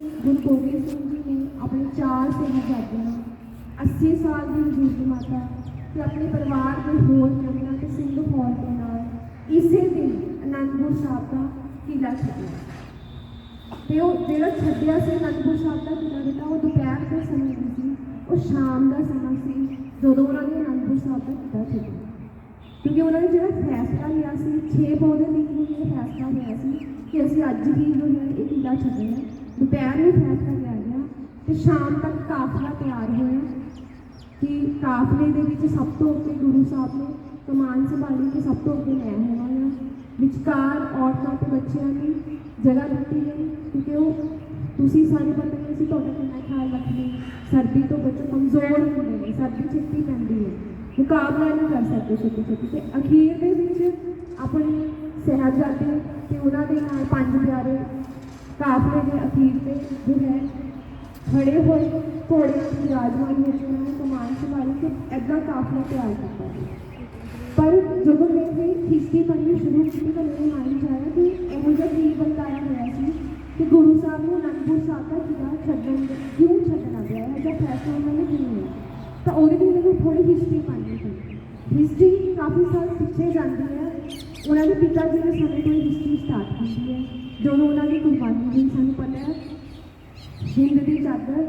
ਗੁਰੂ ਗੋਬਿੰਦ ਸਿੰਘ ਜੀ ਨੇ ਆਪਣੇ ਚਾਰ ਸਾਹਿਬਜ਼ਾਦਿਆਂ 80 ਸਾਲ ਦੀ ਬਜ਼ੁਰਗ ਮਾਤਾ ਤੇ ਆਪਣੇ ਪਰਿਵਾਰ ਦੇ ਹੋਰ ਮੈਂਬਰਾਂ ਤੇ ਸਿੰਘ ਫੌਜ ਦੇ ਨਾਲ ਇਸੇ ਦਿਨ ਅਨੰਦਪੁਰ ਸਾਹਿਬ ਦਾ ਕਿਲਾ ਛੱਡਿਆ। ਤੇ ਉਹ ਜਿਹੜਾ ਛੱਡਿਆ ਸੀ ਅਨੰਦਪੁਰ ਸਾਹਿਬ ਦਾ ਕਿਲਾ ਬੇਟਾ ਉਹ ਦੁਪਹਿਰ ਦੇ ਸਮੇਂ ਦੀ ਸੀ, ਉਹ ਸ਼ਾਮ ਦਾ ਸਮਾਂ ਸੀ ਜਦੋਂ ਉਹਨਾਂ ਨੇ ਅਨੰਦਪੁਰ ਸਾਹਿਬ ਦਾ ਕਿਲਾ ਛੱਡਿਆ। ਕਿਉਂਕਿ ਉਹਨਾਂ ਨੇ ਜਿਹੜਾ ਫੈਸਲਾ ਲਿਆ ਸੀ 6 ਪੌਦੇ ਦਿਨ ਨੂੰ ਇਹ ਫੈਸਲਾ ਲਿਆ ਸੀ ਕਿ ਅਸੀਂ ਅੱਜ ਹੀ ਜੋ ਹੈ ਇਹ ਕਿਲਾ ਛੱਡਣਾ ਦੁਪਹਿਰ ਨੂੰ ਫੈਸਲਾ ਲਿਆ ਗਿਆ ਤੇ ਸ਼ਾਮ ਤੱਕ ਕਾਫਲਾ ਤਿਆਰ ਹੋਇਆ ਕਿ ਕਾਫਲੇ ਦੇ ਵਿੱਚ ਸਭ ਤੋਂ ਅੱਗੇ ਗੁਰੂ ਸਾਹਿਬ ਨੇ ਕਮਾਨ ਸੰਭਾਲੀ ਕਿ ਸਭ ਤੋਂ ਅੱਗੇ ਮੈਂ ਹੋਵਾਂਗਾ ਵਿਚਕਾਰ ਔਰਤਾਂ ਤੇ ਬੱਚਿਆਂ ਦੀ ਜਗ੍ਹਾ ਦਿੱਤੀ ਗਈ ਕਿਉਂਕਿ ਉਹ ਤੁਸੀਂ ਸਾਰੇ ਬੰਦੇ ਨੇ ਅਸੀਂ ਤੁਹਾਡਾ ਕਿੰਨਾ ਖਿਆਲ ਰੱਖਦੇ ਸਰਦੀ ਤੋਂ ਬੱਚੇ ਕਮਜ਼ੋਰ ਹੁੰਦੇ ਨੇ, ਸਰਦੀ ਛੇਤੀ ਪੈਂਦੀ ਹੈ। ਮੁਕਾਬਲਾ ਨਹੀਂ ਕਰ ਸਕਦੇ ਛੇਤੀ ਛੇਤੀ। ਤੇ ਅਖੀਰ ਦੇ ਵਿੱਚ ਆਪਣੇ ਸਾਹਿਬਜ਼ਾਦੇ ਤੇ ਉਹਨਾਂ ਦੇ ਨਾਲ ਪੰਜ ਪਿਆਰੇ ਕਾਫਲੇ ਦੇ ਅਖੀਰ ਤੇ ਜੋ ਹੈ ਖੜੇ ਹੋਏ ਘੋੜੇ ਤੇ ਵਿਰਾਜਮਾਨ ਹੋ ਕੇ ਉਹਨਾਂ ਨੇ ਕਮਾਨ ਸੰਭਾਲੀ ਤੇ ਐਦਾਂ ਕਾਫਲਾ ਤਿਆਰ ਕੀਤਾ ਸੀ ਪਰ ਜਦੋਂ ਮੈਂ ਇਹ ਹਿਸਟਰੀ ਪੜ੍ਹਨੀ ਸ਼ੁਰੂ ਕੀਤੀ ਤਾਂ ਮੇਰੇ ਮਾਈਂਡ 'ਚ ਆਇਆ ਕਿ ਇਹੋ ਜਿਹਾ ਕੀ ਬਤਾਇਆ ਹੋਇਆ ਸੀ ਕਿ ਗੁਰੂ ਸਾਹਿਬ ਨੂੰ ਅਨੰਦਪੁਰ ਸਾਹਿਬ ਦਾ ਕਿਲਾ ਛੱਡਣ ਦੇ- ਕਿਉਂ ਛੱਡਣਾ ਪਿਆ ਹੈ ਜਾਂ ਫੈਸਲਾ ਉਹਨਾਂ ਨੇ ਕਿਉਂ ਲਿਆ ਤਾਂ ਉਹਦੇ ਲਈ ਮੈਨੂੰ ਥੋੜੀ ਹਿਸਟਰੀ ਪੜ੍ਹਨੀ ਪਈ ਹਿਸਟਰੀ ਕਾਫੀ ਸਾਲ ਪਿੱਛੇ ਜਾਂਦੀ ਹੈ ਉਹਨਾਂ ਦੇ ਪਿਤਾ ਜੀ ਦੇ ਸਮੇਂ ਤੋਂ ਹਿਸਟਰੀ ਸਟਾਰਟ ਹੁੰਦੀ ਹੈ। ਜਦੋਂ ਉਹਨਾਂ ਦੀ ਕੁਰਬਾਨੀ ਦੀ ਸਾਨੂੰ ਪਤਾ ਹੈ ਹਿੰਦ ਦੀ ਚਾਦਰ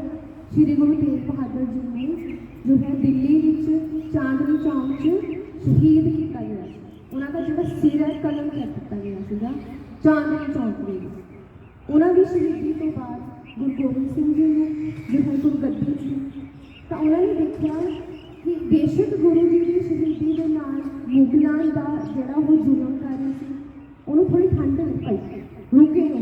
ਸ੍ਰੀ ਗੁਰੂ ਤੇਗ ਬਹਾਦਰ ਜੀ ਨੇ ਜੋ ਹੈ ਦਿੱਲੀ ਵਿੱਚ ਚਾਂਦਨੀ ਚੌਂਕ 'ਚ ਸ਼ਹੀਦ ਕੀਤਾ ਗਿਆ ਸੀ। ਉਹਨਾਂ ਦਾ ਜਿਹੜਾ ਸਿਰ ਹੈ, ਕਲਮ ਕਰ ਦਿੱਤਾ ਗਿਆ ਸੀਗਾ, ਚਾਂਦਨੀ ਚੌਂਕ ਦੇ ਵਿੱਚ। ਉਹਨਾਂ ਦੀ ਸ਼ਹੀਦੀ ਤੋਂ ਬਾਅਦ ਗੁਰੂ ਗੋਬਿੰਦ ਸਿੰਘ ਜੀ ਨੂੰ ਜੋ ਹੈ ਗੁਰਗੱਦੀ ਸੀ ਤਾਂ ਉਹਨਾਂ ਨੇ ਦੇਖਿਆ ਕਿ ਬੇਸ਼ੱਕ ਗੁਰੂ ਜੀ ਦੀ ਸ਼ਹੀਦੀ ਦੇ ਨਾਲ ਮੁਗਲਾਂ ਦਾ ਜਿਹੜਾ ਉਹ ਜ਼ੁਲਮ ਕਰ ਜ਼ੁਲਮਕਾਰੀ ਸੀ, ਉਹਨੂੰ ਥੋੜੀ ਠੰਡ ਪਈ ਰੁਕੇ ਉਹ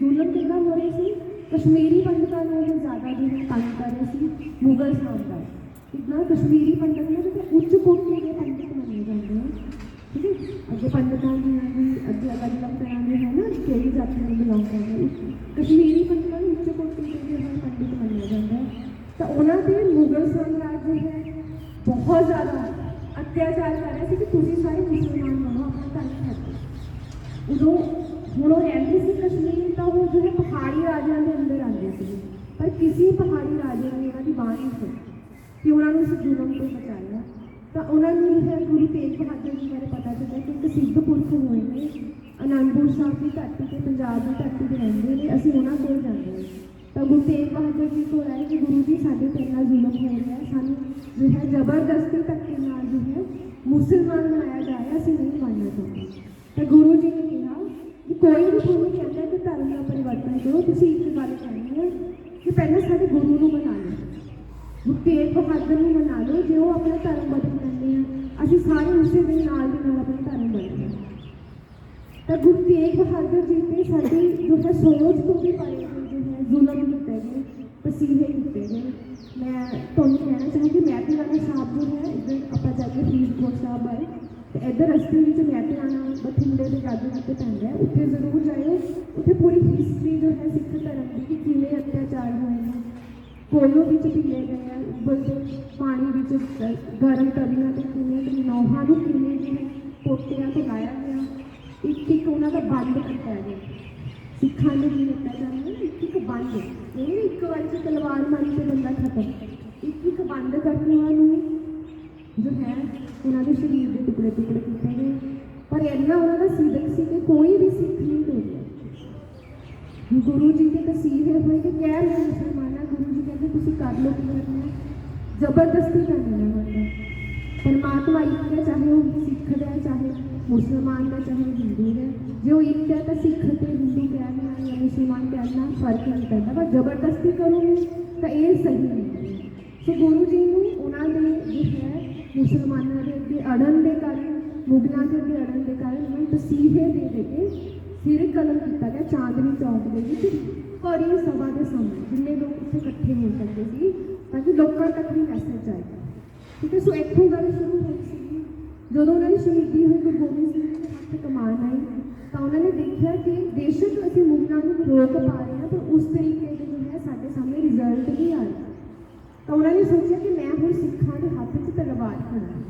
ਜ਼ੁਲਮ ਕਿੰਨਾ ਹੋ ਰਿਹਾ ਸੀ? ਕਸ਼ਮੀਰੀ ਪੰਡਤਾਂ ਨੂੰ ਉਹ ਜ਼ਿਆਦਾ ਜੋ ਹੈ ਤੰਗ ਕਰ ਰਹੇ ਸੀ, ਮੁਗਲ ਸਾਮਰਾਜ ਕਿੰਨਾ ਕਸ਼ਮੀਰੀ ਪੰਡਤ ਨੇ ਤੇ ਉੱਚ ਕੋਟੀ ਦੇ ਪੰਡਤ ਮੰਨੇ ਜਾਂਦੇ ਨੇ। ਠੀਕ ਹੈ? ਅੱਗੇ ਪੰਡਤਾਂ ਦੀ ਵੀ ਅੱਗੇ ਅਲੱਗ ਅਲੱਗ ਤਰ੍ਹਾਂ ਦੇ ਹੈ ਨਾ, ਕਿਹੜੀ ਜਾਤੀ ਨੂੰ ਬਿਲੋਂਗ ਕਰਦੇ ਨੇ। ਕਸ਼ਮੀਰੀ ਪੰਡਤਾਂ ਨੂੰ ਉੱਚ ਕੋਟੀ ਦੇ ਜੋ ਹੈ ਪੰਡਿਤ ਮੰਨਿਆ ਜਾਂਦਾ ਹੈ ਤਾਂ ਉਹਨਾਂ ਦੇ ਮੁਗਲ ਸਾਮਰਾਜ ਹੈ, ਬਹੁਤ ਜ਼ਿਆਦਾ ਅਤਿਆਚਾਰ ਕਰ ਰਹੇ ਸੀ ਕਿ ਤੁਸੀਂ ਸਾਰੇ ਮੁਸਲਮਾਨ ਬਣੋ, ਆਪਣਾ ਧਰਮ ਛੱਡੋ ਉਦੋਂ ਹੁਣ ਉਹ ਰਹਿੰਦੇ ਸੀ ਕਸ਼ਮੀਰ, ਤਾਂ ਉਹ ਜਿਹੜੇ ਪਹਾੜੀ ਰਾਜਿਆਂ ਦੇ ਅੰਦਰ ਆਉਂਦੇ ਸੀ। ਪਰ ਕਿਸੇ ਪਹਾੜੀ ਰਾਜੇ ਨੇ ਉਹਨਾਂ ਦੀ ਬਾਂਹ ਨਹੀਂ ਫੜੀ ਕਿ ਉਹਨਾਂ ਨੂੰ ਇਸ ਜ਼ੁਲਮ ਤੋਂ ਬਚਾਇਆ। ਤਾਂ ਉਹਨਾਂ ਨੂੰ ਜੋ ਹੈ, ਗੁਰੂ ਤੇਗ ਬਹਾਦਰ ਜੀ ਬਾਰੇ ਪਤਾ ਚੱਲਿਆ ਕਿ ਇੱਕ ਸਿੱਧ ਪੁਰਖ ਹੋਏ ਨੇ। ਅਨੰਦਪੁਰ ਸਾਹਿਬ ਦੀ ਧਰਤੀ ਤੇ, ਪੰਜਾਬ ਦੀ ਧਰਤੀ ਤੇ ਰਹਿੰਦੇ ਨੇ। ਅਸੀਂ ਉਹਨਾਂ ਕੋਲ ਜਾਂਦੇ ਹਾਂ। ਗੁਰੂ ਤੇਗ ਬਹਾਦਰ ਜੀ ਕੋਲ ਹੈ ਕਿ ਗੁਰੂ ਜੀ ਸਾਡੇ ਤੇ ਇੰਨਾ ਜ਼ੁਲਮ ਹੋ ਰਿਹਾ ਹੈ, ਸਾਨੂੰ ਜੋ ਹੈ ਜ਼ਬਰਦਸਤੀ ਧੱਕੇ ਨਾਲ ਜੋ ਹੈ। ਮੁਸਲਮਾਨ ਬਣਾਇਆ ਜਾ ਰਿਹਾ ਅਸੀਂ ਨਹੀਂ ਮੰਨਣਾ ਚਾਹੁੰਦੇ। ਤਾਂ ਗੁਰੂ ਜੀ ਨੇ ਕਿਹਾ ਕਿ ਕੋਈ ਵੀ ਤੁਹਾਨੂੰ ਕਹਿੰਦਾ ਕਿ ਧਰਮ ਦਾ ਪਰਿਵਰਤਨ ਕਰੋ ਤੁਸੀਂ ਇੱਕ ਗੱਲ ਕਰਨੀ ਹੈ ਕਿ ਪਹਿਲਾਂ ਸਾਡੇ ਗੁਰੂ ਨੂੰ ਮਨਾ ਲਓ। ਗੁਰੂ ਤੇਗ ਬਹਾਦਰ ਨੂੰ ਮਨਾ ਲਓ ਜੇ ਉਹ ਆਪਣਾ ਧਰਮ ਬਦਲ ਲੈਂਦੇ ਆ ਅਸੀਂ ਸਾਰੇ ਉਸੇ ਦੇ ਨਾਲ ਦੇ ਨਾਲ ਆਪਣਾ ਧਰਮ ਬਦਲਦੇ ਹਾਂ ਤਾਂ ਗੁਰੂ ਤੇਗ ਬਹਾਦਰ ਜੀ ਤੇ ਸਾਡੀ ਜੋ ਹੈ ਸੋਚ ਤੋਂ ਵੀ ਪਰੇ ਜ਼ੁਲਮ ਕੀਤੇ ਗਏ ਤਸੀਹੇ ਕੀਤੇ ਗਏ ਮੈਂ ਤੁਹਾਨੂੰ ਕਹਿਣਾ ਚਾਹਾਂਗੀ ਮੈਂ ਤੇ ਵਾਲਾ ਸਾਹਿਬ ਜੋ ਹੈ ਇੱਧਰ ਆਪਾਂ ਜਾ ਕੇ ਫਰੀਦਕੋਟ ਸਾਹਿਬ ਆਏ ਤੇ ਇੱਧਰ ਰਸਤੇ ਵਿੱਚ ਮੈਂ ਤੇ ਆਣਾ ਬਠਿੰਡੇ ਦੇ ਗਾਜੂ ਤੇ ਪੈਂਦਾ ਹੈ ਉੱਥੇ ਜ਼ਰੂਰ ਜਾਇਓ ਉੱਥੇ ਪੂਰੀ ਹਿਸਟਰੀ ਜੋ ਹੈ ਸਿੱਖ ਧਰਮ ਦੀ ਕਿ ਕਿਵੇਂ ਅਤਿਆਚਾਰ ਹੋਏ ਨੇ ਕੋਲੋ ਵਿੱਚ ਪੀਲੇ ਗਏ ਆ ਉਬਲਦੇ ਪਾਣੀ ਵਿੱਚ ਅ, ਗਰਮ ਤਵੀਆਂ ਤੇ ਕਿਵੇਂ ਤੇ ਨੌਹਾਂ ਨੂੰ ਕਿਵੇਂ ਜੋ ਹੈ ਪੋਟਿਆਂ ਤੋਂ ਲਾਇਆ ਗਿਆ ਇੱਕ ਇੱਕ ਉਹਨਾਂ ਦਾ ਬੰਦ ਕੀਤਾ ਗਿਆ ਸਿੱਖਾਂ ਨੂੰ ਵੀ ਦਿੱਤਾ ਜਾਂਦਾ ਨਾ ਇੱਕ ਇੱਕ ਬੰਦ ਇਹ ਨੀ ਇੱਕ ਵਾਰੀ ਚ ਤਲਵਾਰ ਮਾਰੀ ਤੇ ਬੰਦਾ ਖਤਮ ਇੱਕ ਇੱਕ ਬੰਦ ਕਰਕੇ ਉਹਨਾਂ ਨੂੰ ਜੋ ਹੈ ਉਹਨਾਂ ਦੇ ਸਰੀਰ ਦੇ ਟੁਕੜੇ ਟੁਕੜੇ ਕੀਤੇ ਗਏ ਪਰ ਇੰਨਾ ਉਹਨਾਂ ਦਾ ਸਿੱਧਕ ਸੀ ਕਿ ਕੋਈ ਵੀ ਸਿੱਖ ਨਹੀਂ ਡੋਲਿਆ ਗੁਰੂ ਜੀ ਦੇ ਤਸੀਹੇ ਹੋਏ ਕਿ ਕਹਿ ਲਓ ਮੁਸਲਮਾਨਾਂ ਗੁਰੂ ਜੀ ਕਹਿੰਦੇ ਤੁਸੀਂ ਕਰ ਲਓ ਕੀ ਕਰਨਾ ਹੈ। ਜ਼ਬਰਦਸਤੀ ਕਰਨੀ ਹੈ ਹੁੰਦਾ ਪਰਮਾਤਮਾ ਇੱਕ ਹੈ ਚਾਹੇ ਉਹ ਸਿੱਖ ਦਾ ਹੈ ਚਾਹੇ ਮੁਸਲਮਾਨ ਦਾ ਚਾਹੇ ਹਿੰਦੂ ਦਾ ਹੈ। ਜੇ ਉਹ ਇੱਕ ਹੈ ਤਾਂ ਸਿੱਖ ਤੇ ਹਿੰਦੂ ਕਹਿਣਾ ਜਾਂ ਫ਼ਰਕ ਨਹੀਂ ਪੈਂਦਾ ਪਰ ਜ਼ਬਰਦਸਤੀ ਕਰੋਗੇ ਤਾਂ ਇਹ ਸਹੀ ਨਹੀਂ ਸੋ ਗੁਰੂ ਜੀ ਨੂੰ ਉਹਨਾਂ ਦੇ ਜੋ ਹੈ ਮੁਸਲਮਾਨਾਂ ਦੇ ਅੱਗੇ ਅੜਨ ਦੇ ਕਾਰਨ ਮੁਗਲਾਂ ਦੇ ਅੱਗੇ ਅੜਨ ਦੇ ਕਾਰਨ ਉਹਨਾਂ ਨੂੰ ਤਸੀਹੇ ਦੇ ਦੇ ਕੇ ਸਿਰ ਕਲਮ ਕੀਤਾ ਗਿਆ ਚਾਂਦਨੀ ਚੌਕ ਦੇ ਵਿੱਚ ਭਰੀ ਸਭਾ ਦੇ ਸਾਹਮਣੇ ਜਿੰਨੇ ਲੋਕ ਉੱਥੇ ਇਕੱਠੇ ਹੋ ਸਕਦੇ ਸੀ ਤਾਂ ਕਿ ਲੋਕਾਂ ਤੱਕ ਵੀ ਮੈਸੇਜ ਜਾਏਗਾ ਠੀਕ ਹੈ ਸੋ ਇੱਥੋਂ ਗੱਲ ਸ਼ੁਰੂ ਹੋਈ ਸੀ ਜਦੋਂ ਉਹਨਾਂ ਦੀ ਸ਼ਹੀਦੀ ਹੋਈ ਗੁਰੂ ਗੋਬਿੰਦ ਸਿੰਘ ਜੀ ਦੇ ਹੱਥ ਕਮਾਨ ਆਈ ਤਾਂ ਉਹਨਾਂ ਨੇ ਦੇਖਿਆ ਕਿ ਬੇਸ਼ੱਕ ਅਸੀਂ ਮੁਗਲਾਂ ਨੂੰ ਰੋਕ ਪਾ ਰਹੇ ਹਾਂ ਪਰ ਉਸ ਤਰੀਕੇ ਦੇ ਜੋ ਹੈ ਸਾਡੇ ਸਾਹਮਣੇ ਰਿਜ਼ਲਟ ਵੀ ਆ ਰਿਹਾ ਤਾਂ ਉਹਨਾਂ ਨੇ ਸੋਚਿਆ ਕਿ ਮੈਂ ਹੁਣ ਸਿੱਖਾਂ ਦੇ ਹੱਥ 'ਚ ਤਲਵਾਰ ਫੜਾਂ।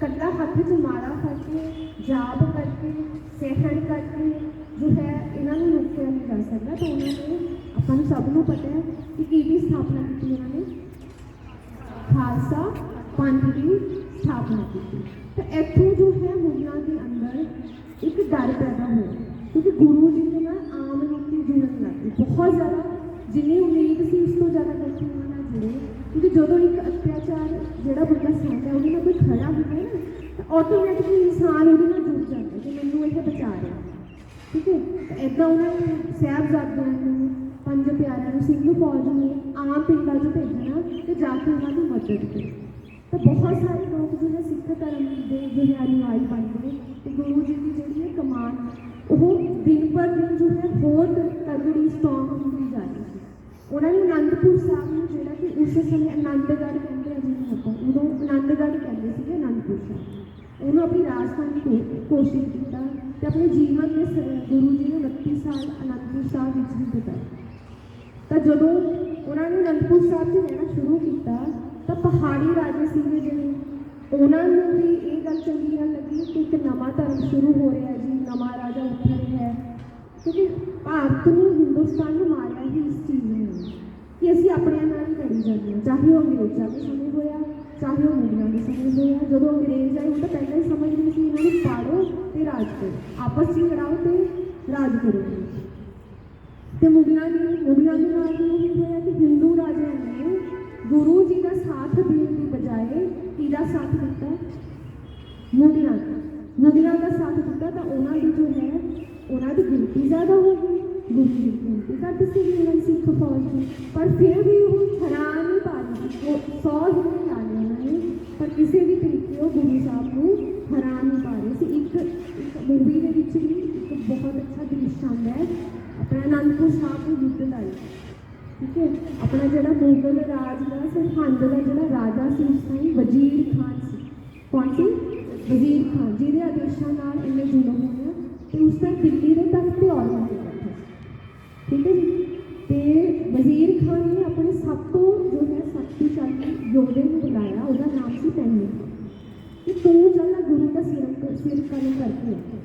ਕੱਲਾ ਹੱਥ 'ਚ ਮਾਲਾ ਫੜ ਕੇ, ਜਾਪ ਕਰਕੇ, ਸਹਿਣ ਕਰਕੇ ਜੋ ਹੈ ਇਹਨਾਂ ਨੂੰ ਰੋਕਿਆ ਨਹੀਂ ਜਾ ਸਕਦਾ। ਤਾਂ ਉਹਨਾਂ ਨੇ, ਆਪਾਂ ਨੂੰ ਸਭ ਨੂੰ ਪਤਾ ਹੈ ਕਿ ਕਿਹਦੀ ਸਥਾਪਨਾ ਕੀਤੀ ਉਹਨਾਂ ਨੇ? ਖਾਲਸਾ ਪੰਥ ਦੀ ਸਥਾਪਨਾ ਕੀਤੀ। ਤਾਂ ਇੱਥੋਂ ਜੋ ਹੈ ਮੁਗਲਾਂ ਦੇ ਅੰਦਰ ਇੱਕ ਡਰ ਪੈਦਾ ਹੋਇਆ ਕਿਉਂਕਿ ਗੁਰੂ ਜੀ ਦੇ ਨਾਲ ਆਮ ਲੋਕੀ ਜੁੜਨ ਲੱਗ ਗਏ ਬਹੁਤ ਜ਼ਿਆਦਾ ਜਿੰਨੀ ਉਮੀਦ ਸੀ, ਉਸ ਤੋਂ ਜ਼ਿਆਦਾ ਲੋਕੀ ਉਹਨਾਂ ਨਾਲ ਜੁੜੇ ਕਿਉਂਕਿ ਜਦੋਂ ਇੱਕ ਅਤਿਆਚਾਰ ਜਿਹੜਾ ਬੰਦਾ ਸਹਿੰਦਾ ਉਹਦੇ ਨਾਲ ਕੋਈ ਖੜਾ ਹੁੰਦਾ ਨਾ, ਤਾਂ ਆਟੋਮੈਟਿਕਲੀ ਇਨਸਾਨ ਉਹਦੇ ਨਾਲ ਜੁੜ ਜਾਂਦਾ ਕਿ ਮੈਨੂੰ ਇਹ ਬਚਾ ਰਿਹਾ ਠੀਕ ਹੈ? ਤਾਂ ਉਹਨਾਂ ਨੇ ਸਾਹਿਬਜ਼ਾਦਿਆਂ ਨੂੰ, ਪੰਜ ਪਿਆਰਿਆਂ ਨੂੰ, ਸਿੰਘ ਫੌਜ ਨੂੰ, ਆਮ ਪਿੰਡਾਂ 'ਚ ਭੇਜਣਾ ਤੇ ਜਾ ਕੇ ਉਹਨਾਂ ਦੀ ਮਦਦ ਕਰਨੀ। ਤਾਂ ਬਹੁਤ ਸਾਰੇ ਲੋਕ ਜਿਹੜੇ ਸਿੱਖ ਧਰਮ ਦੇ ਜੋ ਹੈ ਅਨੁਆਈ ਬਣ ਗਏ। ਗੁਰੂ ਜੀ ਦੀ ਜਿਹੜੀ ਹੈ ਕਮਾਨ ਉਹ ਦਿਨ ਪਰ ਦਿਨ ਜੋ ਹੈ ਹੋਰ ਤਗੜੀ ਸਟਰੋਂਗ ਹੁੰਦੀ ਜਾ ਰਹੀ ਹੈ। ਉਹਨਾਂ ਨੇ ਅਨੰਦਪੁਰ ਸਾਹਿਬ ਨੂੰ ਜਿਹੜਾ ਕਿ ਉਸ ਸਮੇਂ ਅਨੰਦਗੜ੍ਹ ਕਹਿੰਦੇ ਆ ਜਿਹਨੂੰ ਆਪਾਂ ਉਦੋਂ ਅਨੰਦਗੜ੍ਹ ਕਹਿੰਦੇ ਸੀਗੇ, ਅਨੰਦਪੁਰ ਸਾਹਿਬ। ਉਹਨੂੰ ਆਪਣੀ ਰਾਜਧਾਨੀ ਤੋਂ ਕੋਸ਼ਿਸ਼ ਕੀਤਾ ਤੇ ਆਪਣੇ ਜੀਵਨ ਦੇ ਗੁਰੂ ਜੀ ਨੇ 29 ਸਾਲ ਅਨੰਦਪੁਰ ਸਾਹਿਬ ਵਿੱਚ ਵੀ ਬਿਤਾਏ। ਤਾਂ ਜਦੋਂ ਉਹਨਾਂ ਨੇ ਅਨੰਦਪੁਰ ਸਾਹਿਬ 'ਚ ਰਹਿਣਾ ਸ਼ੁਰੂ ਕੀਤਾ, ਤਾਂ ਪਹਾੜੀ ਰਾਜੇ ਸੀਗੇ ਜਿਹੜੇ ਉਹਨਾਂ ਨੂੰ ਵੀ ਇਹ ਗੱਲ ਚੰਗੀ ਨਾ ਲੱਗੀ ਕਿ ਇੱਕ ਨਵਾਂ ਧਰਮ ਸ਼ੁਰੂ ਹੋ ਰਿਹਾ ਹੈ ਜੀ ਨਵਾਂ ਰਾਜਾ ਉੱਠ ਰਿਹਾ ਹੈ ਕਿਉਂਕਿ ਭਾਰਤ ਨੂੰ ਹਿੰਦੁਸਤਾਨ ਨੂੰ ਮਾਰਿਆ ਹੀ ਇਸ ਚੀਜ਼ ਨੇ ਕਿ ਅਸੀਂ ਆਪਣਿਆਂ ਨਾਲ ਹੀ ਲੜੀ ਜਾਂਦੇ ਹਾਂ ਚਾਹੇ ਉਹ ਅੰਗਰੇਜ਼ਾਂ ਦੇ ਸਮੇਂ ਹੋਇਆ ਚਾਹੇ ਉਹ ਮੁਗਲਾਂ ਦੇ ਸਮੇਂ ਹੋਇਆ ਜਦੋਂ ਅੰਗਰੇਜ਼ ਆਏ ਉਹ ਤਾਂ ਪਹਿਲਾਂ ਹੀ ਸਮਝ ਗਏ ਸੀ ਇਹਨਾਂ ਨੂੰ ਪਾੜੋ ਤੇ ਰਾਜ ਕਰੋ ਆਪਸ 'ਚ ਲੜਾਓ ਤੇ ਰਾਜ ਕਰੋ ਤੇ ਮੁਗਲਾਂ ਨੇ ਮੁਗਲਾਂ ਦੇ ਨਾਲ ਵੀ ਉਹੀ ਹੋਇਆ ਕਿ ਹਿੰਦੂ ਰਾਜਿਆਂ ਨੇ ਗੁਰੂ ਜੀ ਦਾ ਸਾਥ ਦੇਣ ਦੀ ਬਜਾਏ ਦਾ ਸਾਥ ਦਿੱਤਾ। ਮੁਗਲਾਂ ਦਾ ਮੁਗਲਾਂ ਦਾ ਸਾਥ ਦਿੱਤਾ ਤਾਂ ਉਹਨਾਂ ਦੀ ਜੋ ਹੈ, ਉਹਨਾਂ ਦੀ ਗਿਣਤੀ ਜ਼ਿਆਦਾ ਹੋ ਗਈ। ਗੁਰੂ ਦੀ ਗਿਣਤੀ ਘੱਟ ਸੀ ਉਹਨਾਂ ਸਿੱਖ ਫੌਜ ਦੀ। ਪਰ ਫਿਰ ਵੀ ਉਹ ਹਰਾ ਨਹੀਂ ਪਾ ਉਹ ਸੌ ਹਿੰਦੇ ਲਾ ਲਏ ਉਹਨਾਂ ਨੇ। ਪਰ ਕਿਸੇ ਵੀ ਤਰੀਕੇ ਉਹ ਗੁਰੂ ਸਾਹਿਬ ਨੂੰ ਹਰਾ ਨਹੀਂ ਪਾ ਰਹੇ ਸੀ। ਇੱਕ ਇੱਕ ਮੂਵੀ ਦੇ ਵਿੱਚ ਵੀ ਇੱਕ ਬਹੁਤ ਅੱਛਾ ਦ੍ਰਿਸ਼ ਆਉਂਦਾ ਹੈ। ਆਪਣਾ ਅਨੰਦਪੁਰ ਸਾਹਿਬ ਨੂੰ ਯੁੱਧ ਦਾ ਠੀਕ ਹੈ? ਆਪਣਾ ਜਿਹੜਾ ਮੁਗਲ ਰਾਜ ਦਾ ਸਰਹੰਦ ਦਾ ਜਿਹੜਾ ਰਾਜਾ ਸੀ, ਉਸ ਟਾਈਮ ਵਜ਼ੀਰ ਖਾਨ ਸੀ ਕੌਣ ਸੀ ਵਜ਼ੀਰ ਖਾਨ ਜਿਹਦੇ ਆਦੇਸ਼ਾਂ ਨਾਲ ਇਹਨੇ ਜ਼ੁਲਮ ਹੋਇਆ ਤੇ ਉਸ ਟਾਈਮ ਦਿੱਲੀ ਦੇ ਤਖਤ ਤੇ ਔਰੰਗਜ਼ੇਬ ਬੈਠਾ ਸੀ ਠੀਕ ਹੈ ਜੀ ਤੇ ਵਜ਼ੀਰ ਖਾਨ ਨੇ ਆਪਣੇ ਸਭ ਤੋਂ ਜੋ ਹੈ ਸ਼ਕਤੀਸ਼ਾਲੀ ਯੋਧੇ ਨੂੰ ਬੁਲਾਇਆ ਉਹਦਾ ਨਾਮ ਸੀ ਪੈਨੀ ਕਿ ਤੂੰ ਚੱਲ ਗੁਰੂ ਦਾ ਸਿਰ ਸਿਰ ਕਲਮ ਕਰਕੇ ਆ।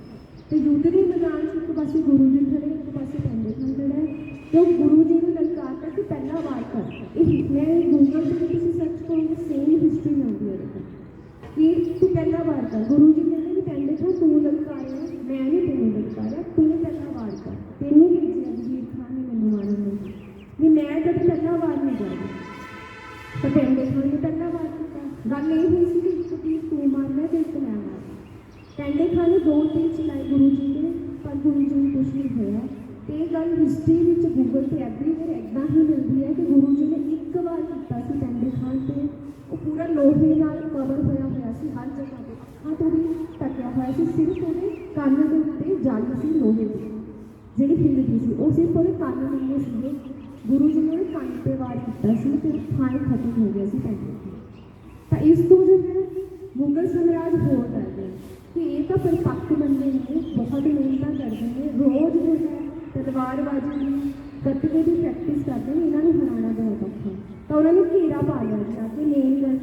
ਤੇ ਯੁੱਧ ਦੇ ਮੈਦਾਨ 'ਚ ਇੱਕ ਪਾਸੇ ਗੁਰੂ ਜੀ ਖੜੇ ਇੱਕ ਪਾਸੇ ਪੈਂਦੇ ਖਾਨ ਖੜਾ ਹੈ ਤੇ ਉਹ ਗੁਰੂ ਜੀ ਨੂੰ ਲਲਕਾਰਤਾ ਕਿ ਪਹਿਲਾ ਵਾਰ ਕਰ ਇਹ ਮੈਂ ਗੂਗਲ ਤੇ ਤੁਸੀਂ ਸਰਚ ਕਰੋਗੇ ਸੇਮ ਹਿਸਟਰੀ ਆਉਂਦੀ ਹੈ ਇਹਦੇ ਤੇ ਕਿ ਤੂੰ ਪਹਿਲਾ ਵਾਰ ਕਰ ਗੁਰੂ ਜੀ ਕਹਿੰਦੇ ਮੈਂ ਨਹੀਂ ਤੈਨੂੰ ਲਲਕਾਰਿਆ ਤੂੰ ਪਹਿਲਾਂ ਵਾਰ ਕਰ। ਤੈਨੂੰ ਭੇਜਿਆ ਵੀਰ ਖਾਨ ਨੇ ਮੈਨੂੰ ਮਾਰਨ ਲਈ ਵੀ ਮੈਂ ਕਦੇ ਪਹਿਲਾਂ ਵਾਰ ਨਹੀਂ ਕਰਦਾ ਤਾਂ ਪੈਂਦੇ ਖਾਨ ਨੇ ਪਹਿਲਾਂ ਵਾਰ ਕੀਤਾ। ਗੱਲ ਇਹ ਹੋਈ ਸੀ ਕਿ ਇੱਕ ਤੀਰ ਤੂੰ ਮਾਰਨਾ ਤੇ ਇੱਕ ਮੈਂ ਮਾਰਨਾ ਪੈਂਡੇ ਖਾਨ ਨੇ ਦੋ ਤਿੰਨ ਚਲਾਏ ਗੁਰੂ ਜੀ ਨੇ ਪਰ ਗੁਰੂ ਜੀ ਨੂੰ ਕੁਝ ਨਹੀਂ ਹੋਇਆ। ਤੇ ਇਹ ਗੱਲ ਹਿਸਟਰੀ ਵਿੱਚ ਗੂਗਲ ਤੇ ਐਵਰੀਵੇਅਰ ਇਦਾਂ ਹੀ ਮਿਲਦੀ ਹੈ ਕਿ ਗੁਰੂ ਜੀ ਨੇ ਇੱਕ ਵਾਰ ਕੀਤਾ ਸੀ ਪੈਂਡੇ ਖਾਨ ਤੇ। ਉਹ ਪੂਰਾ ਲੋਹੇ ਨਾਲ ਕਵਰ ਹੋਇਆ ਹੋਇਆ ਸੀ, ਹਰ ਜਗ੍ਹਾ ਤੇ ਅੱਖਾਂ ਤੋਂ ਵੀ ਟਕਿਆ ਹੋਇਆ ਸੀ ਸਿਰਫ ਉਹਦੇ ਕੰਨ ਦੇ ਉੱਤੇ ਜਲ ਸੀ ਲੋਹੇ ਦੀ ਜਿਹੜੀ ਹਿੱਲਦੀ ਸੀ ਉਹ ਸਿਰਫ ਉਹਦੇ ਕੰਨ ਨਹੀਂ ਸੀਗੇ ਗੁਰੂ ਜੀ ਨੇ ਉਹਦੇ ਕੰਨ ਤੇ ਵਾਰ ਕੀਤਾ ਸੀ ਤੇ ਥਾਂ ਹੀ ਖਤਮ ਹੋ ਗਿਆ ਸੀ ਪੈਂਡੇ ਖਾਨ ਤਾਂ ਇਸ ਤੋਂ ਜੋ ਹੈ ਮੁਗਲ ਸਾਮਰਾਜ ਹੋਰ ਡਰ ਗਿਆ ਕਿ ਇਹ ਤਾਂ ਪਰਪੱਕ ਬੰਦੇ ਨੇ ਬਹੁਤ ਮਿਹਨਤਾਂ ਕਰਦੇ ਨੇ ਰੋਜ਼ ਜੋ ਹੈ ਤਲਵਾਰਬਾਜ਼ੀ ਦੀ ਗੱਤਕੇ ਦੀ ਪ੍ਰੈਕਟਿਸ ਕਰਦੇ ਨੇ ਇਹਨਾਂ ਨੂੰ ਹਰਾਉਣਾ ਬਹੁਤ ਔਖਾ ਹੈ। ਤਾਂ ਉਹਨਾਂ ਨੇ ਘੇਰਾ ਪਾ ਲਿਆ ਜੀ ਕਿ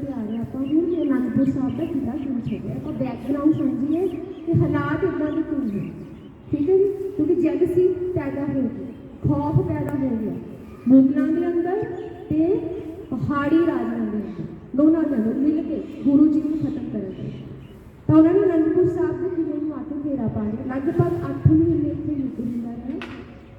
ਮੇਨ ਗੱਲ ਤੇ ਰਿਹਾ ਆਪਾਂ ਹੁਣ ਕਿ ਅਨੰਦਪੁਰ ਸਾਹਿਬ ਦਾ ਕਿਲਾ ਕਿਉਂ ਛੱਡਿਆ ਆਪਾਂ ਬੈਕਗ੍ਰਾਉਂਡ ਸਮਝੀਏ ਕਿ ਹਾਲਾਤ ਇਦਾਂ ਦੇ ਕਿਉਂ ਨੇ ਠੀਕ ਹੈ ਜੀ? ਕਿਉਂਕਿ ਜਗ ਸੀ, ਪੈਦਾ ਹੋ ਗਈ। ਖੌਫ ਪੈਦਾ ਹੋ ਗਿਆ। ਮੁਗਲਾਂ ਦੇ ਅੰਦਰ ਤੇ ਪਹਾੜੀ ਰਾਜਿਆਂ ਦੇ ਅੰਦਰ। ਦੋਨਾਂ ਦੇ ਮਿਲ ਕੇ ਗੁਰੂ ਜੀ ਨੂੰ ਖਤਮ ਕਰਨ ਲਈ ਤਾਂ ਉਹਨਾਂ ਨੇ ਅਨੰਦਪੁਰ ਸਾਹਿਬ ਦੇ ਕਿਲੇ ਨੂੰ ਆ ਘੇਰਾ ਪਾ ਲਿਆ। ਲਗਭਗ 8 ਮਹੀਨੇ ਇੱਥੇ ਯੁੱਧ ਹੁੰਦਾ ਰਿਹਾ।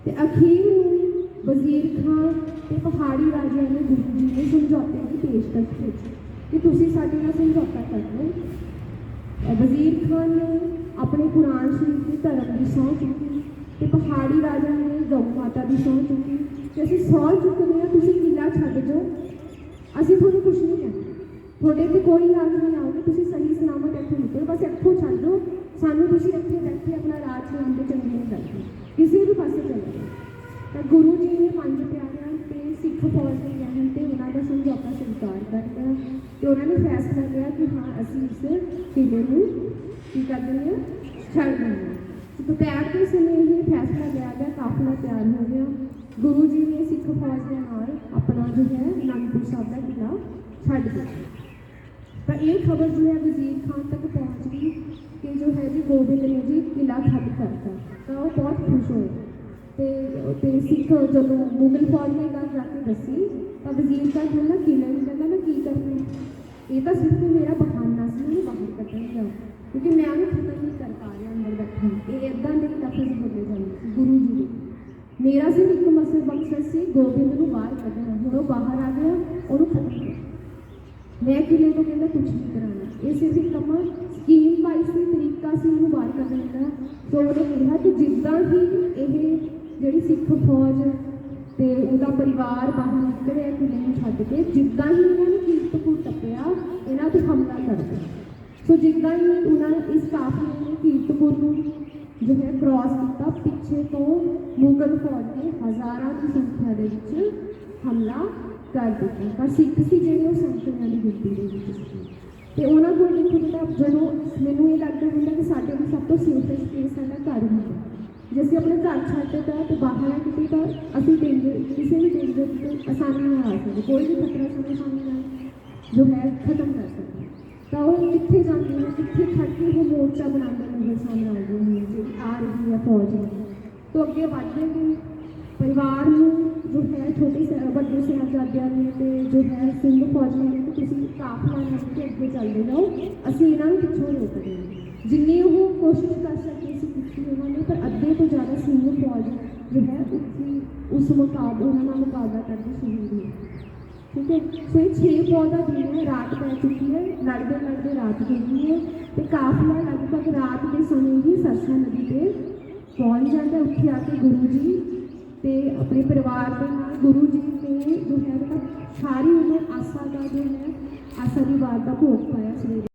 ਤੇ ਅਖੀਰ ਨੂੰ ਵਜ਼ੀਰ ਖਾਨ ਤੇ ਪਹਾੜੀ ਰਾਜਿਆਂ ਨੇ ਗੁਰੂ ਜੀ ਨੂੰ ਸਮਝੌਤੇ ਦੀ ਪੇਸ਼ਕਸ਼ ਕੀਤੀ ਕਿ ਤੁਸੀਂ ਸਾਡੇ ਨਾਲ ਸਮਝੌਤਾ ਕਰ ਲਓ ਵਜ਼ੀਰ ਖਾਨ ਨੇ ਆਪਣੇ ਕੁਰਾਨ ਸ਼ਰੀਫ ਦੇ ਧਰਮ ਦੀ ਸਹੁੰ ਚੁੱਕੀ ਤੇ ਪਹਾੜੀ ਰਾਜਾ ਨੇ ਗਊ ਮਾਤਾ ਦੀ ਸਹੁੰ ਚੁੱਕੀ ਕਿ ਅਸੀਂ ਸਹੁੰ ਚੁੱਕਦੇ ਹਾਂ, ਤੁਸੀਂ ਕਿਲਾ ਛੱਡ ਜਾਓ। ਅਸੀਂ ਤੁਹਾਨੂੰ ਕੁਝ ਨਹੀਂ ਕਹਿੰਦੇ। ਤੁਹਾਡੇ ਤੇ ਕੋਈ ਆਗ ਨਹੀਂ ਆਉਗੀ ਤੁਸੀਂ ਸਹੀ ਸਲਾਮਤ ਇੱਥੋਂ ਨਿਕਲੋ। ਬਸ ਇੱਥੋਂ ਛੱਡ ਦਿਓ। ਸਾਨੂੰ ਤੁਸੀਂ ਇੱਥੇ ਬੈਠੇ ਆਪਣਾ ਰਾਜ ਚਲਾਉਣ ਦੇ ਚੰਗੇ ਨਹੀਂ ਲੱਗਦੇ। ਕਿਸੇ ਵੀ ਪਾਸੇ ਚਲੇ ਤਾਂ ਗੁਰੂ ਜੀ ਨੇ ਪੰਜ ਪਿਆਰਿਆਂ ਤੇ ਸਿੱਖ ਫੌਜ ਦੇ ਕਹਿਣ ਤੇ ਉਹਨਾਂ ਦਾ ਸਮਝੌਤਾ ਸਵੀਕਾਰ ਕਰ ਲਿਆ ਤੇ ਉਹਨਾਂ ਨੇ ਫੈਸਲਾ ਲਿਆ ਕਿ ਹਾਂ ਅਸੀਂ ਇਸ ਕਿਲੇ ਨੂੰ ਕੀ ਕਰ ਦਿੰਦੇ ਹਾਂ ਛੱਡ ਦਿੰਦੇ ਹਾਂ ਦੁਪਹਿਰ ਦੇ ਸਮੇਂ ਇਹ ਫੈਸਲਾ ਲਿਆ ਗਿਆ ਕਾਫਲਾ ਤਿਆਰ ਹੋ ਗਿਆ ਗੁਰੂ ਜੀ ਨੇ ਸਿੱਖ ਫੌਜ ਦੇ ਨਾਲ ਆਪਣਾ ਜੋ ਹੈ ਅਨੰਦਪੁਰ ਸਾਹਿਬ ਦਾ ਕਿਲਾ ਛੱਡ ਦਿੱਤਾ ਤਾਂ ਇਹ ਖਬਰ ਜੋ ਹੈ ਵਜ਼ੀਰ ਖਾਨ ਤੱਕ ਪਹੁੰਚ ਗਈ ਕਿ ਜੋ ਹੈ ਜੀ ਗੋਬਿੰਦ ਨੇ ਜੀ ਕਿਲਾ ਖਾਲੀ ਕਰਤਾ ਤਾਂ ਉਹ ਬਹੁਤ ਖੁਸ਼ ਹੋਏ ਤੇ ਤੇ ਸਿੱਖ ਜਦੋਂ ਮੁਗਲ ਫੌਜ ਨੇ ਗੱਲ ਜਾ ਕੇ ਦੱਸੀ ਤਾਂ ਵਜ਼ੀਰ ਦਾ ਕਹਿੰਦਾ ਕਿਲੇ ਨੂੰ ਕਹਿੰਦਾ ਮੈਂ ਕੀ ਕਰਨਾ ਇਹ ਤਾਂ ਸਿਰਫ ਮੇਰਾ ਬਹਾਨਾ ਸੀ ਉਹਨੂੰ ਬਾਹਰ ਕੱਢਣ ਦਾ। ਕਿਉਂਕਿ ਮੈਂ ਉਹਨੂੰ ਖਤਮ ਨਹੀਂ ਕਰ ਪਾ ਰਿਹਾ ਅੰਦਰ ਬੈਠਾ ਇਹ ਇਦਾਂ ਦੇ ਲਫ਼ਜ਼ ਬੋਲੇ ਜਾਂਦੇ ਸੀ, ਗੁਰੂ ਜੀ ਦੇ। ਮੇਰਾ ਸਿਰਫ ਇੱਕ ਮਸਲ ਮਕਸਦ ਸੀ, ਗੋਬਿੰਦ ਨੂੰ ਬਾਹਰ ਕੱਢਣਾ। ਹੁਣ ਉਹ ਬਾਹਰ ਆ ਗਿਆ, ਉਹਨੂੰ ਖਤਮ ਕਰ। ਮੈਂ ਕਿਲੇ ਤੋਂ ਕਹਿੰਦਾ ਕੁਝ ਨਹੀਂ ਕਰਾਉਣਾ। ਇਹ ਸਿਰਫ ਇੱਕ ਕੰਮਾਂ ਸਕੀਮ ਵਾਈਜ਼ ਸੀ ਤਰੀਕਾ ਸੀ ਉਹਨੂੰ ਬਾਹਰ ਕੱਢਣ ਦਾ। ਸੋ ਉਹਨੇ ਕਿਹਾ ਕਿ ਜਿੱਦਾਂ ਹੀ ਇਹ ਜਿਹੜੀ ਸਿੱਖ ਫੌਜ ਤੇ ਉਹਦਾ ਪਰਿਵਾਰ ਬਾਹਰ ਨਿਕਲਿਆ ਕਿਲੇ ਨਹੀਂ ਛੱਡ ਕੇ, ਜਿੱਦਾਂ ਹੀ ਉਹਨਾਂ ਨੇ ਕੀਰਤਪੁਰ ਟੱਪਿਆ, ਇਹਨਾਂ ਤੇ ਹਮਲਾ ਕਰ ਦਿੱਤਾ। ਸੋ ਜਿੱਦਾਂ ਹੀ ਉਹਨਾਂ ਨੇ ਇਸ ਕਾਫਲੇ ਨੇ ਕੀਰਤਪੁਰ ਨੂੰ ਜੋ ਹੈ ਕ੍ਰਾਸ ਕੀਤਾ, ਪਿੱਛੇ ਤੋਂ ਮੁਗਲ ਫੌਜ ਨੇ ਹਜ਼ਾਰਾਂ ਦੀ ਸੰਖਿਆ ਦੇ ਵਿੱਚ ਹਮਲਾ ਕਰ ਦਿੱਤਾ। ਪਰ ਸਿੱਖ ਸੀ ਜਿਹੜੇ ਉਹ ਸੰਤਿਆਂ ਦੀ ਗਿਣਤੀ ਦੇ ਵਿੱਚ। ਸੀ ਤੇ ਉਹਨਾਂ ਕੋਲ ਦੇਖੋ ਬੇਟਾ ਜਦੋਂ ਮੈਨੂੰ ਇਹ ਲੱਗਦਾ ਹੁੰਦਾ ਕਿ ਸਾਡੇ ਕੋਲ ਸਭ ਤੋਂ ਸੇਫੈਸਟ ਪਲੇਸ ਸਾਡਾ ਘਰ ਹੁੰਦਾ ਜੇ ਅਸੀਂ ਆਪਣੇ ਘਰ ਛੱਡ ਦਿੱਤਾ ਤੇ ਬਾਹਰ ਆ ਕਿਤੇ ਤਾਂ ਅਸੀਂ ਡੇਂਜਰ ਕਿਸੇ ਵੀ ਡੇਂਜਰ ਤੋਂ ਆਸਾਨੀ ਨਾਲ ਆ ਸਕਦੇ ਕੋਈ ਵੀ ਖਤਰਾ ਸਾਡੇ ਸਾਹਮਣੇ ਆਏ ਜੋ ਹੈ ਖਤਮ ਕਰ ਸਕਦੇ ਤਾਂ ਉਹ ਕਿੱਥੇ ਜਾਂਦੇ ਨੇ ਕਿੱਥੇ ਖੜ ਕੇ ਉਹ ਮੋਰਚਾ ਬਣਾਉਂਦੇ ਨੇ ਮੁਗਲ ਸਾਮਰਾਜ ਨੂੰ ਜਿਹੜੀ ਆ ਰਹੀ ਹੈ ਫੌਜ ਤੋਂ ਅੱਗੇ ਵਧਦੇ ਨੇ ਪਰਿਵਾਰ ਨੂੰ ਜੋ ਹੈ ਛੋਟੇ ਸ- ਵੱਡੇ ਸਾਹਿਬਜ਼ਾਦਿਆਂ ਨੇ ਤੇ ਜੋ ਹੈ ਸਿੰਘ ਫੌਜ ਨੇ ਕਿ ਤੁਸੀਂ ਕਾਫਲਾ ਨਾਲ ਕੇ ਅੱਗੇ ਚੱਲਦੇ ਜਾਓ ਅਸੀਂ ਇਹਨਾਂ ਨੂੰ ਪਿੱਛੋਂ ਰੋਕਦੇ ਹਾਂ ਕੀਤੀ ਉਹਨਾਂ ਨੇ ਪਰ ਅੱਧੇ ਤੋਂ ਜ਼ਿਆਦਾ ਸਿੰਘ ਫੌਜ ਜੋ ਹੈ ਉਸੀ ਉਸ ਮੁਕਾਬਲੇ ਉਹਨਾਂ ਨਾਲ ਮੁਕਾਬਲਾ ਕਰਦੀ ਸ਼ਹੀਦ ਹੋਈ ਠੀਕ ਹੈ? ਸੋ ਇਹ ਛੇ ਪੌਦਾ ਦਿਨ ਹੈ, ਰਾਤ ਪੈ ਚੁੱਕੀ ਹੈ, ਲੜਦੇ ਲੜਦੇ ਰਾਤ ਹੋ ਗਈ ਹੈ ਤੇ ਕਾਫਲਾ ਲਗਭਗ ਰਾਤ ਦੇ ਸਮੇਂ ਹੀ ਸਰਸਾ ਨਦੀ ਤੇ ਪਹੁੰਚ ਜਾਂਦਾ ਉੱਥੇ ਆ ਕੇ ਗੁਰੂ ਜੀ ਤੇ ਆਪਣੇ ਪਰਿਵਾਰ ਦੇ ਨਾਲ ਗੁਰੂ ਜੀ ਨੇ ਜੋ ਹੈ, ਸਾਰੀ ਉਮਰ ਆਸਾ ਦਾ ਜੋ ਹੈ, ਆਸਾ ਦੀ ਬਾਤ ਦਾ ਭੋਗ ਪਾਇਆ ਸਵੇਰੇ।